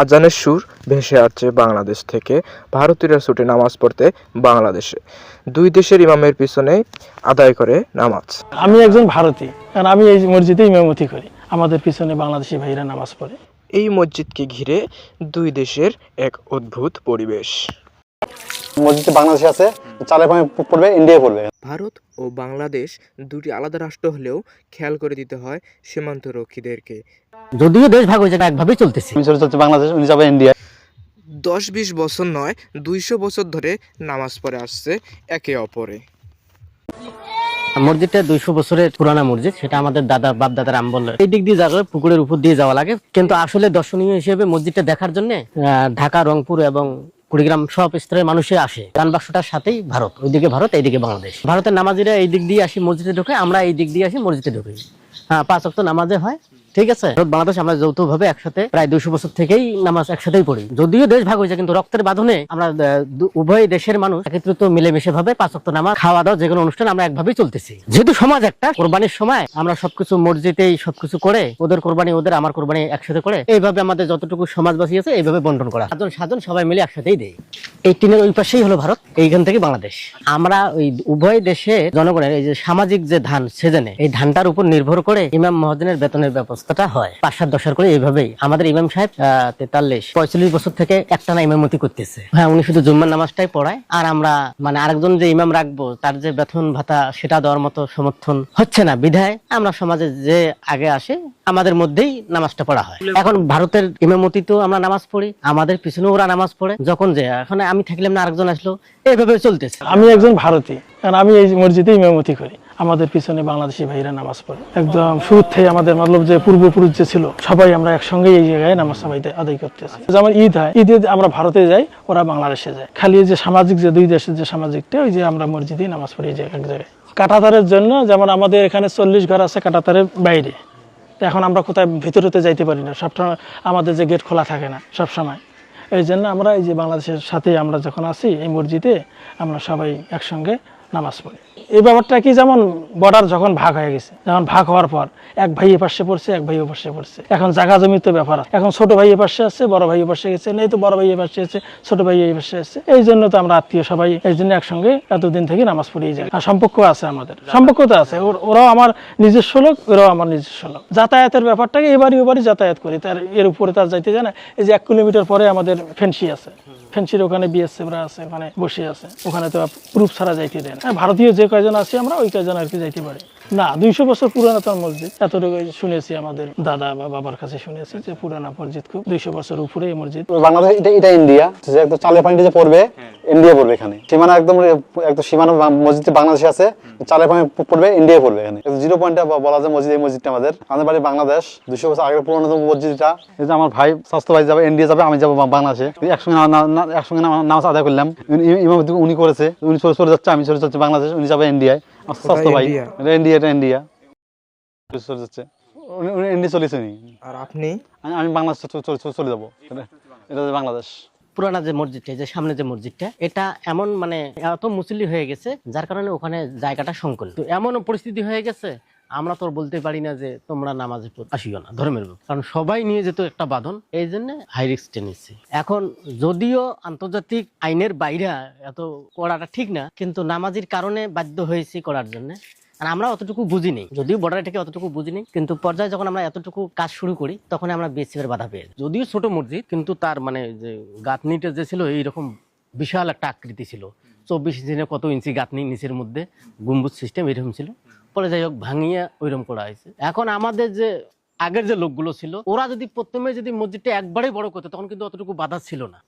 আজানের সুর ভেসে আসছে বাংলাদেশ থেকে। ভারতীয়রা ছুটে নামাজ পড়তে বাংলাদেশে। দুই দেশের ইমামের পিছনে আদায় করে নামাজ। আমি একজন ভারতী কারণ আমি এই মসজিদে ইমামতি করি। আমাদের পিছনে বাংলাদেশি ভাইরা নামাজ পড়ে। এই মসজিদকে ঘিরে দুই দেশের এক অদ্ভুত পরিবেশ। মসজিদে বাংলাদেশে আছে চালে পানি পড়বে ইন্ডিয়া পড়বে। ভারত ও বাংলাদেশ দুটি আলাদা রাষ্ট্র হলেও খেয়াল করে দিতে হয় সীমান্ত রক্ষীদেরকে যদিও দেশ ভাগ হয়ে যাবে একভাবেই চলতেছে। আমি চলে চলছে বাংলাদেশ উনি যাবে ইন্ডিয়া দশ বিশ বছর নয় দুইশো বছর ধরে নামাজ পড়ে আসছে একে অপরে। মসজিদটা দুইশো বছরের পুরানা মসজিদ সেটা আমাদের দাদা বাপ দাদার আমবল এই দিক দিয়ে যাওয়া পুকুরের উপর দিয়ে যাওয়া লাগে কিন্তু আসলে দর্শনীয় হিসেবে মসজিদটা দেখার জন্য ঢাকা রংপুর এবং কুড়িগ্রাম সব স্তরের মানুষই আসে। গান বাক্সটার সাথেই ভারত, ওইদিকে ভারত, এইদিকে বাংলাদেশ। ভারতের নামাজিরা এই দিক দিয়ে আসি মসজিদে ঢোকে, আমরা এই দিক দিয়ে আসি মসজিদে ঢুকি। হ্যাঁ পাঁচ অক্ত নামাজে হয়। ঠিক আছে? বাংলাদেশ আমরা যৌথভাবে একসাথে প্রায় দুশো বছর থেকেই নামাজ একসাথেই পড়ি। যদিও দেশ ভাগ হয়েছে কিন্তু রক্তের বাঁধনে আমরা উভয় দেশের মানুষ একত্রিত মিলেমিশে ভাবে পাঁচ অক্ট নামাজ, খাওয়া দাওয়া, যে কোনো অনুষ্ঠান আমরা একভাবেই চলতেছি। যেহেতু সমাজ একটা, কোরবানির সময় আমরা সবকিছু মসজিদেই সবকিছু করে, ওদের কোরবানি, ওদের আমার কোরবানি একসাথে করে, এইভাবে আমাদের যতটুকু সমাজবাসী আছে, এইভাবে বন্টন করা। সাধন সাধন সবাই মিলে একসাথেই দেই। এই টিনের ওই পাশেই হলো ভারত, এইখান থেকে বাংলাদেশ। আমরা ওই উভয় দেশে জনগণের এই যে সামাজিক যে ধান, সেজনে এই ধানটার উপর নির্ভর করে ইমাম মহাজনের বেতনের ব্যবস্থাটা হয়। পাঁচ সাত দশের করে এইভাবেই। আমাদের ইমাম সাহেব তেতাল্লিশ, পঁয়তাল্লিশ বছর থেকে একটানা ইমামতি করতেছে। হ্যাঁ উনি শুধু জুম্মার নামাজটাই পড়ায়। আর আমরা মানে আরেকজন যে ইমাম রাখব, তার যে বেতন ভাতা, সেটা দেওয়ার মতো সমর্থন হচ্ছে না। বিধায় আমরা সমাজে যে আগে আসে, আমাদের মধ্যেই নামাজটা পড়া হয়। এখন ভারতের ইমামতি তো আমরা নামাজ পড়ি, আমাদের পিছনে ওরা নামাজ পড়ে। যখন যে, এখন আমি থাকলাম না, আরেকজন আসলো, এইভাবে চলতেছে। আমি একজন ভারতী কারণ আমি এই মসজিদে ইমামতি করি। আমাদের পিছনে বাংলাদেশি ভাইরা নামাজ পড়ে। একদম শুরু থেকে আমাদের মতলব যে পূর্বপুরুষ যে ছিল, সবাই আমরা একসঙ্গে এই জায়গায় নামাজ সবাই আদায় করতেছি যেমন ঈদ হয়, ঈদে আমরা ভারতে যাই, ওরা বাংলাদেশে যায়। খালি যে সামাজিক যে দুই দেশের যে সামাজিকটা, ওই যে আমরা মসজিদে নামাজ পড়ি এক জায়গায়। কাটাতারের জন্য যেমন আমাদের এখানে চল্লিশ ঘর আছে কাটাতারের বাইরে। এখন আমরা কোথায় ভিতরেতে যাইতে পারি না। সবসময় আমাদের যে গেট খোলা থাকে না সব সময়। এই জন্য আমরা এই যে বাংলাদেশের সাথে আমরা যখন আছি এই মসজিদে, আমরা সবাই একসঙ্গে নামাজ পড়ি। এই ব্যাপারটা কি যেমন বর্ডার যখন ভাগ হয়ে গেছে যখন ভাগ হওয়ার পর এক ভাই পাশে পড়ছে এক ভাই পাশে পড়ছে। এখন জায়গা জমির তো ব্যাপার। এখন ছোট ভাই পাশে আছে বড় ভাই পাশে গেছে নেই তো বড় ভাই পাশে আছে ছোট ভাই এই পাশে আছে। এই জন্য তো আমরা আত্মীয় সবাই এই জন্য একসঙ্গে এতদিন থেকে নামাজ পড়িয়ে যাই। আর সম্পর্ক আছে আমাদের। সম্পর্ক তো আছে। ওরাও আমার নিজস্ব লোক ওরাও আমার নিজস্ব লোক। যাতায়াতের ব্যাপারটাকে এবারই ওবারই যাতায়াত করি। তার এর উপরে তার যাইতে জানা এই যে এক কিলোমিটার পরে আমাদের ফেন্সি আছে। ফেন্সির ওখানে বিএসএফরা আছে ওখানে বসে আছে। ওখানে তো প্রুফ ছাড়া যাইতে দেন হ্যাঁ, ভারতীয় যে কয়জন আছি আমরা? ওই কয়জন আর কি যাইতে পারি? না দুইশো বছর পুরানো তার মসজিদ। এতটুকু শুনেছি আমাদের দাদা বা বাবার কাছে শুনেছি যে পুরানা মসজিদ খুব দুইশো বছর উপরে এই মসজিদ। বাংলাদেশ এটা এটা ইন্ডিয়া যে একদম চালের পানিটা যে পড়বে ইন্ডিয়া পড়বে এখানে। সীমানা একদম একদম সীমানা মসজিদে বাংলাদেশে আছে। চালের পানি পড়বে ইন্ডিয়া পড়বে এখানে। জিরো পয়েন্টে বলা যায় মসজিদ এই মসজিদটা আমাদের। আমাদের বাড়ি বাংলাদেশ। দুশো বছর আগের পুরোনো মসজিদটা। এই যে আমার ভাই স্বাস্থ্য ভাই যাবে ইন্ডিয়া যাবে আমি যাব বাংলাদেশে। একসঙ্গে একসঙ্গে নামাজ আদায় করলাম। ইমাম- উনি করেছে। উনি চলে চলে যাচ্ছে আমি চলে যাচ্ছি বাংলাদেশ। উনি যাবে ইন্ডিয়ায় আমার ভাই। এটা ইন্ডিয়া এটা ইন্ডিয়া চলে যাচ্ছে। উনি উনি ইন্ডিয়া চলেছে উনি আর আপনি? আমি আমি বাংলাদেশ চ- চ- চ- চলে যাব। এটা- এটা বাংলাদেশ। পুরানা যে মসজিদটা যে সামনে যে মসজিদটা এটা এমন মানে এত মুসল্লি হয়ে গেছে যার কারণে ওখানে জায়গাটা সংকুল তো এমন পরিস্থিতি হয়ে গেছে আমরা তো বলতে পারি না যে তোমরা নামাজে আসিও না, ধর্মের কারণ সবাই নিয়ে যেত একটা বাঁধন, এই জন্য হাই রিস্ক এখন যদিও আন্তর্জাতিক আইনের বাইরে এত করাটা ঠিক না, কিন্তু নামাজির কারণে বাধ্য হয়েছি করার জন্য। আর আমরা অতটুকু বুঝিনি যদিও বর্ডার থেকে অতটুকু বুঝিনি কিন্তু পর্যায়ে যখন আমরা এতটুকু কাজ শুরু করি তখন আমরা বিএসএফ এর বাধা পেয়ে। যদিও ছোট মসজিদ, কিন্তু তার মানে যে গাঁথনিটা যে ছিল, এইরকম বিশাল একটা আকৃতি ছিল। চব্বিশ ইঞ্চি কত ইঞ্চি গাঁথনি নিচের মধ্যে, গম্বুজ সিস্টেম এরকম ছিল। পরে যাই হোক ভাঙিয়ে ওইরকম করা হয়েছে। এখন আমাদের যে আগের যে লোকগুলো ছিল, ওরা যদি প্রথমে যদি মসজিদটা একবারে বড় করতো, তখন কিন্তু অতটুকু বাধা ছিল না।